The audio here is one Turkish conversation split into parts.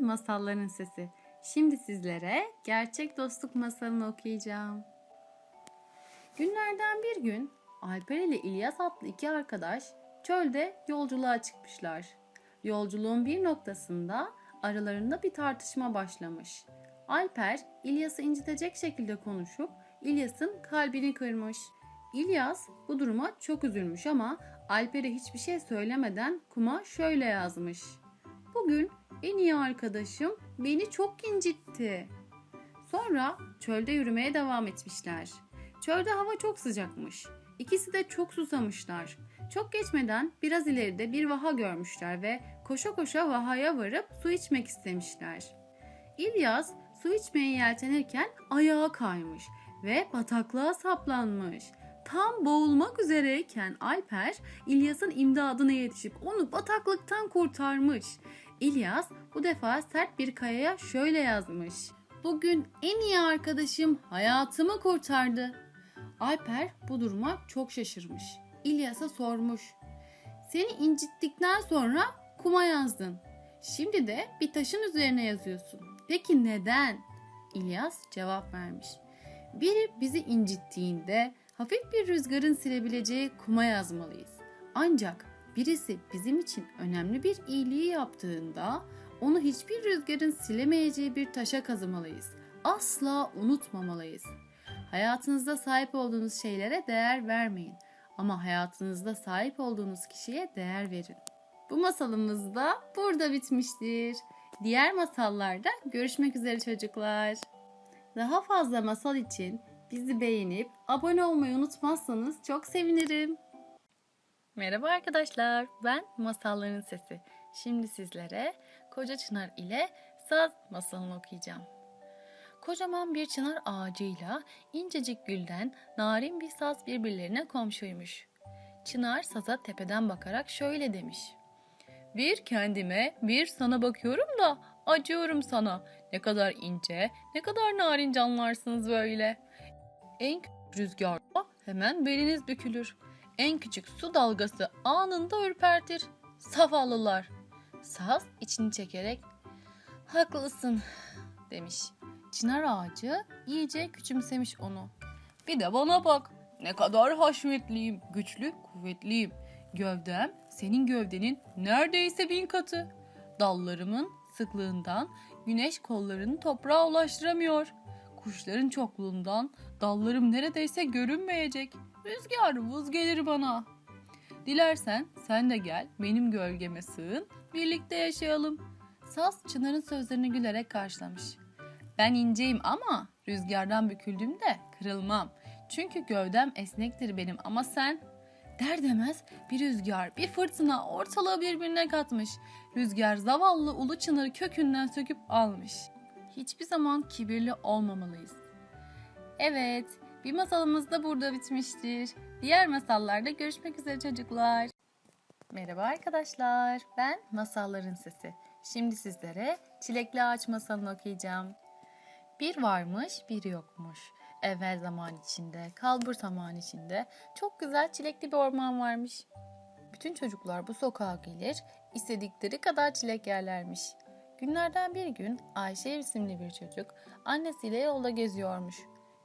Masalların Sesi. Şimdi sizlere gerçek dostluk masalını okuyacağım. Günlerden bir gün Alper ile İlyas adlı iki arkadaş çölde yolculuğa çıkmışlar. Yolculuğun bir noktasında aralarında bir tartışma başlamış. Alper İlyas'ı incitecek şekilde konuşup İlyas'ın kalbini kırmış. İlyas bu duruma çok üzülmüş ama Alper'e hiçbir şey söylemeden kuma şöyle yazmış. Bugün en iyi arkadaşım beni çok incitti. Sonra çölde yürümeye devam etmişler. Çölde hava çok sıcakmış. İkisi de çok susamışlar. Çok geçmeden biraz ileride bir vaha görmüşler ve koşa koşa vahaya varıp su içmek istemişler. İlyas su içmeye yeltenirken ayağa kaymış ve bataklığa saplanmış. Tam boğulmak üzereyken Alper İlyas'ın imdadına yetişip onu bataklıktan kurtarmış. İlyas bu defa sert bir kayaya şöyle yazmış. Bugün en iyi arkadaşım hayatımı kurtardı. Alper bu duruma çok şaşırmış. İlyas'a sormuş. Seni incittikten sonra kuma yazdın. Şimdi de bir taşın üzerine yazıyorsun. Peki neden? İlyas cevap vermiş. Biri bizi incittiğinde hafif bir rüzgarın silebileceği kuma yazmalıyız. Ancak birisi bizim için önemli bir iyiliği yaptığında onu hiçbir rüzgarın silemeyeceği bir taşa kazımalıyız. Asla unutmamalıyız. Hayatınızda sahip olduğunuz şeylere değer vermeyin ama hayatınızda sahip olduğunuz kişiye değer verin. Bu masalımız da burada bitmiştir. Diğer masallarda görüşmek üzere çocuklar. Daha fazla masal için bizi beğenip abone olmayı unutmazsanız çok sevinirim. Merhaba arkadaşlar, ben Masalların Sesi. Şimdi sizlere Koca Çınar ile Saz masalını okuyacağım. Kocaman bir çınar ağacıyla incecik gülden narin bir saz birbirlerine komşuymuş. Çınar saza tepeden bakarak şöyle demiş. Bir kendime, bir sana bakıyorum da acıyorum sana. Ne kadar ince, ne kadar narin canlarsınız böyle. En rüzgarda hemen beliniz bükülür. En küçük su dalgası anında ürpertir. Zavallılar. Saz içini çekerek haklısın demiş. Çınar ağacı iyice küçümsemiş onu. Bir de bana bak. Ne kadar haşmetliyim, güçlü, kuvvetliyim. Gövdem senin gövdenin neredeyse bin katı. Dallarımın sıklığından güneş kollarını toprağa ulaştıramıyor. Kuşların çokluğundan dallarım neredeyse görünmeyecek. Rüzgar vız gelir bana. Dilersen sen de gel benim gölgeme sığın, birlikte yaşayalım. Saz Çınar'ın sözlerini gülerek karşılamış. Ben inceyim ama rüzgardan büküldüğümde kırılmam. Çünkü gövdem esnektir benim ama sen... Der demez bir rüzgar, bir fırtına ortalığı birbirine katmış. Rüzgar zavallı ulu çınarı kökünden söküp almış. Hiçbir zaman kibirli olmamalıyız. Evet, bir masalımız da burada bitmiştir. Diğer masallarda görüşmek üzere çocuklar. Merhaba arkadaşlar, ben Masalların Sesi. Şimdi sizlere Çilekli Ağaç masalını okuyacağım. Bir varmış, bir yokmuş. Evvel zaman içinde, kalbur zaman içinde çok güzel çilekli bir orman varmış. Bütün çocuklar bu sokağa gelir, istedikleri kadar çilek yerlermiş. Günlerden bir gün Ayşe isimli bir çocuk annesiyle yolda geziyormuş.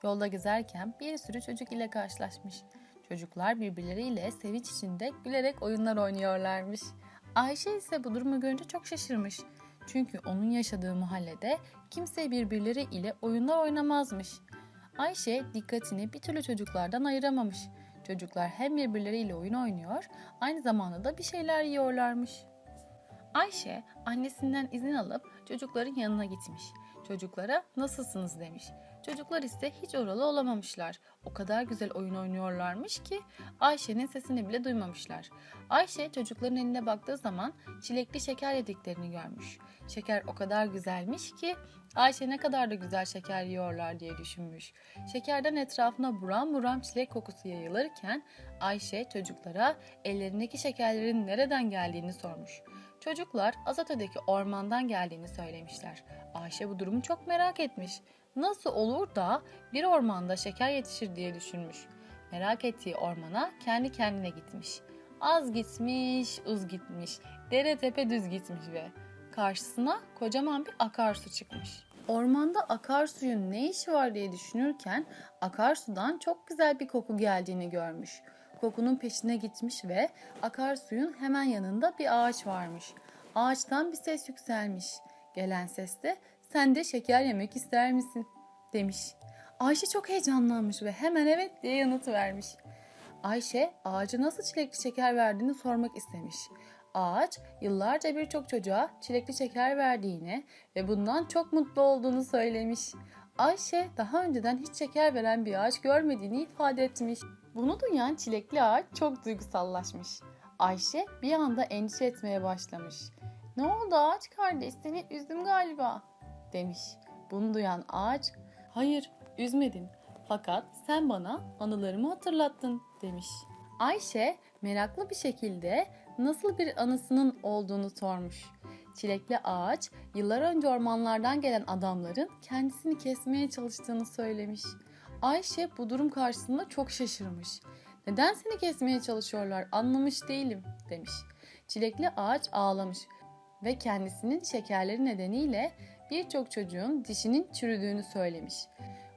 Yolda gezerken bir sürü çocuk ile karşılaşmış. Çocuklar birbirleriyle sevinç içinde gülerek oyunlar oynuyorlarmış. Ayşe ise bu durumu görünce çok şaşırmış. Çünkü onun yaşadığı mahallede kimse birbirleri ile oyunlar oynamazmış. Ayşe dikkatini bir türlü çocuklardan ayıramamış. Çocuklar hem birbirleriyle oyun oynuyor, aynı zamanda da bir şeyler yiyorlarmış. Ayşe annesinden izin alıp çocukların yanına gitmiş. Çocuklara nasılsınız demiş. Çocuklar ise hiç oralı olamamışlar. O kadar güzel oyun oynuyorlarmış ki Ayşe'nin sesini bile duymamışlar. Ayşe çocukların eline baktığı zaman çilekli şeker yediklerini görmüş. Şeker o kadar güzelmiş ki Ayşe ne kadar da güzel şeker yiyorlar diye düşünmüş. Şekerden etrafına buram buram çilek kokusu yayılırken Ayşe çocuklara ellerindeki şekerlerin nereden geldiğini sormuş. Çocuklar Azate'deki ormandan geldiğini söylemişler. Ayşe bu durumu çok merak etmiş. Nasıl olur da bir ormanda şeker yetişir diye düşünmüş. Merak ettiği ormana kendi kendine gitmiş. Az gitmiş, uz gitmiş, dere tepe düz gitmiş ve karşısına kocaman bir akarsu çıkmış. Ormanda akarsuyun ne işi var diye düşünürken akarsudan çok güzel bir koku geldiğini görmüş. Kokunun peşine gitmiş ve akarsuyun hemen yanında bir ağaç varmış. Ağaçtan bir ses yükselmiş. Gelen ses de sen de şeker yemek ister misin demiş. Ayşe çok heyecanlanmış ve hemen evet diye yanıt vermiş. Ayşe ağaca nasıl çilekli şeker verdiğini sormak istemiş. Ağaç yıllarca birçok çocuğa çilekli şeker verdiğini ve bundan çok mutlu olduğunu söylemiş. Ayşe daha önceden hiç şeker veren bir ağaç görmediğini ifade etmiş. Bunu duyan çilekli ağaç çok duygusallaşmış. Ayşe bir anda endişe etmeye başlamış. Ne oldu ağaç kardeş seni üzdüm galiba demiş. Bunu duyan ağaç hayır üzmedin fakat sen bana anılarımı hatırlattın demiş. Ayşe meraklı bir şekilde nasıl bir anısının olduğunu sormuş. Çilekli ağaç yıllar önce ormanlardan gelen adamların kendisini kesmeye çalıştığını söylemiş. Ayşe bu durum karşısında çok şaşırmış. Neden seni kesmeye çalışıyorlar anlamış değilim demiş. Çilekli ağaç ağlamış ve kendisinin şekerleri nedeniyle birçok çocuğun dişinin çürüdüğünü söylemiş.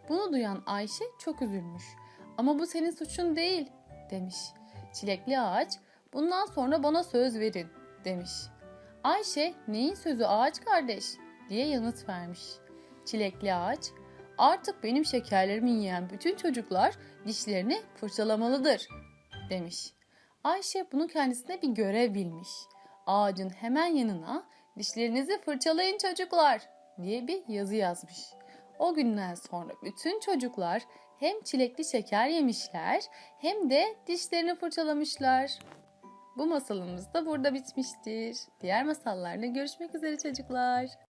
Bunu duyan Ayşe çok üzülmüş. Ama bu senin suçun değil demiş. Çilekli ağaç bundan sonra bana söz verin demiş. Ayşe neyin sözü ağaç kardeş diye yanıt vermiş. Çilekli ağaç artık benim şekerlerimi yiyen bütün çocuklar dişlerini fırçalamalıdır demiş. Ayşe bunu kendisine bir görev bilmiş. Ağacın hemen yanına dişlerinizi fırçalayın çocuklar diye bir yazı yazmış. O günden sonra bütün çocuklar hem çilekli şeker yemişler hem de dişlerini fırçalamışlar. Bu masalımız da burada bitmiştir. Diğer masallarla görüşmek üzere çocuklar.